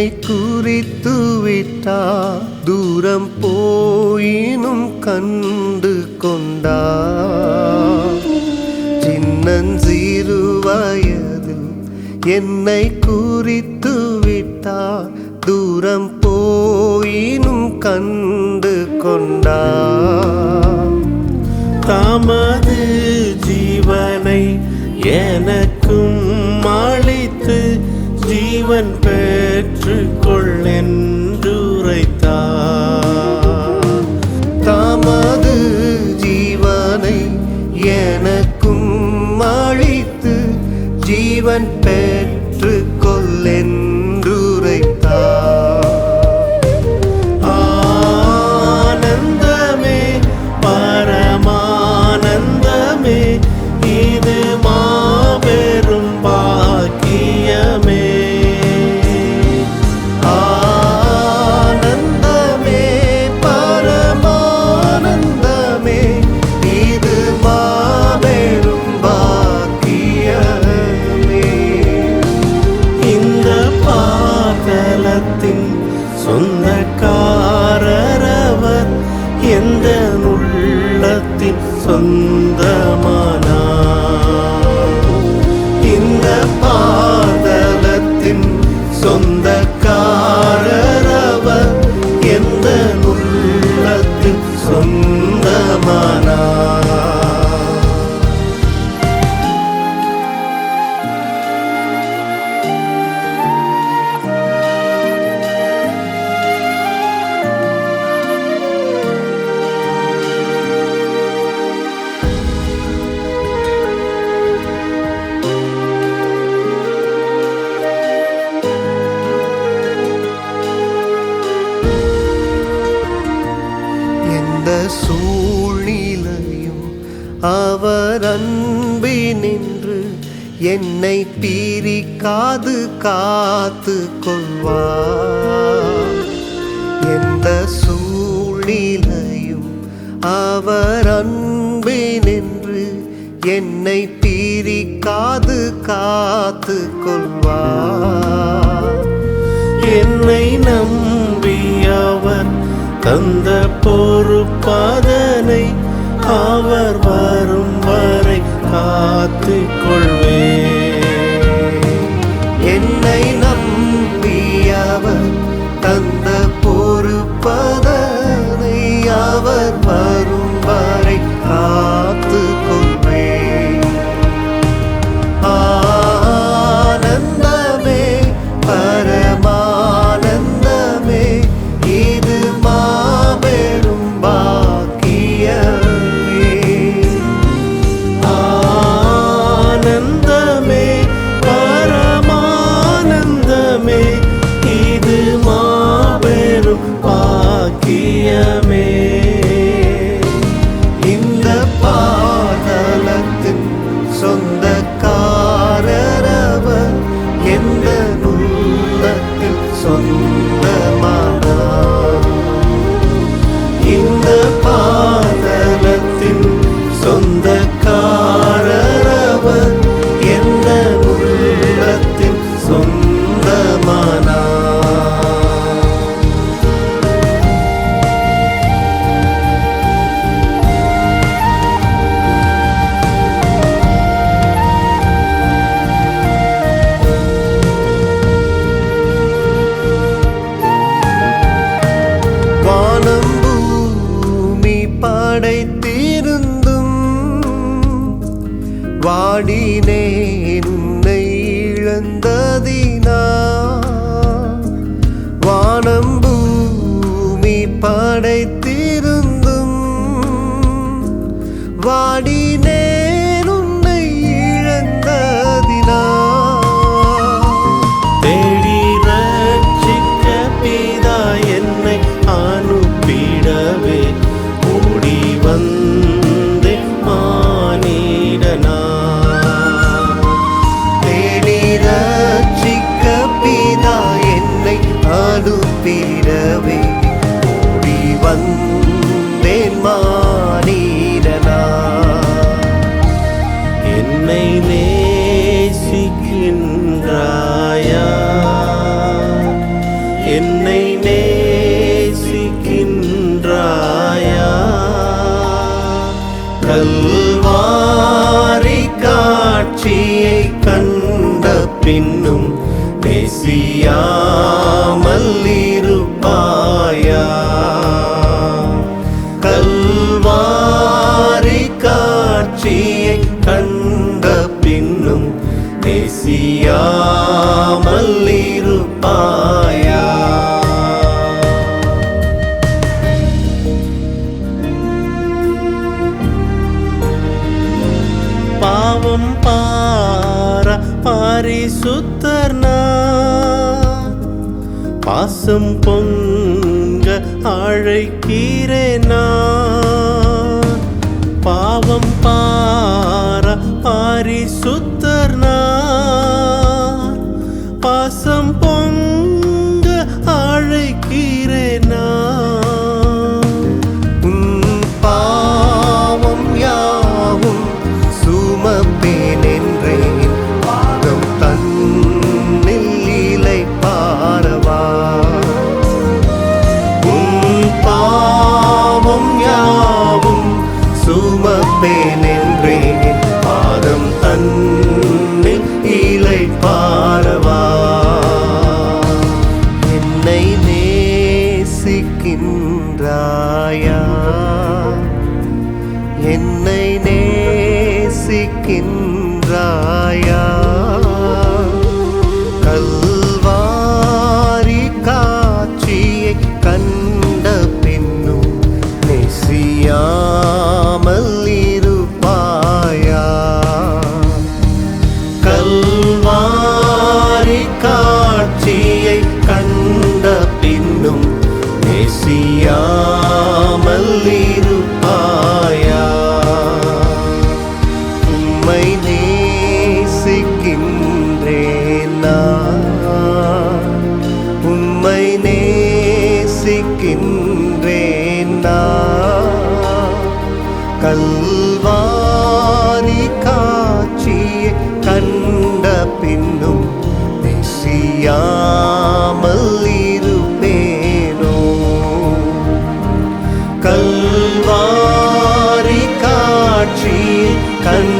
என்னை குறித்து விட்டா தூரம் போயினும் கண்டு கொண்டா. சின்னஞ்சிறு வயதில் என்னை குறித்து விட்டா தூரம் போயினும் கண்டு கொண்டா. தமது ஜீவனை எனக்கும் அளித்து ஜீவன் பெ பெற்று கொள்ளென்றுரைத்தார் தமது ஜீவனை எனக்கும் அழித்து ஜீவன் பெற்று கொள்ளென்றுரைத்தார் ஆனந்தமே பரமானந்தமே இது உள்ளத்தின் சொந்தக்காரரவர் எந்த உள்ளத்தின் சொந்தமானா இந்த பாதலத்தின் சொந்த சூழ்நிலையும் அவர் அன்பினின்று என்னை பிரிக்காது காத்து கொள்வார். எந்த சூழ்நிலையும் அவர் அன்பினின்று என்னை பிரிக்காது காத்து கொள்வார். என்னை நம்பி தந்த பொறுப்பாதனை அவர் வரும் படைத்திருந்தும் வாடினே உன்னை இழந்ததினா? வானம் பூமி படைத்திருந்தும் வாடினே பின்னும் தேசியா பாசம் பொங்க அழைக்கிறேன்? நான் பேசியாமல் இருப்பாயா உம்மை நேசிக்கின்றேன்? நான் உம்மை நேசிக்கின்றேன்? நான் கல் வாரி காட்சி கண்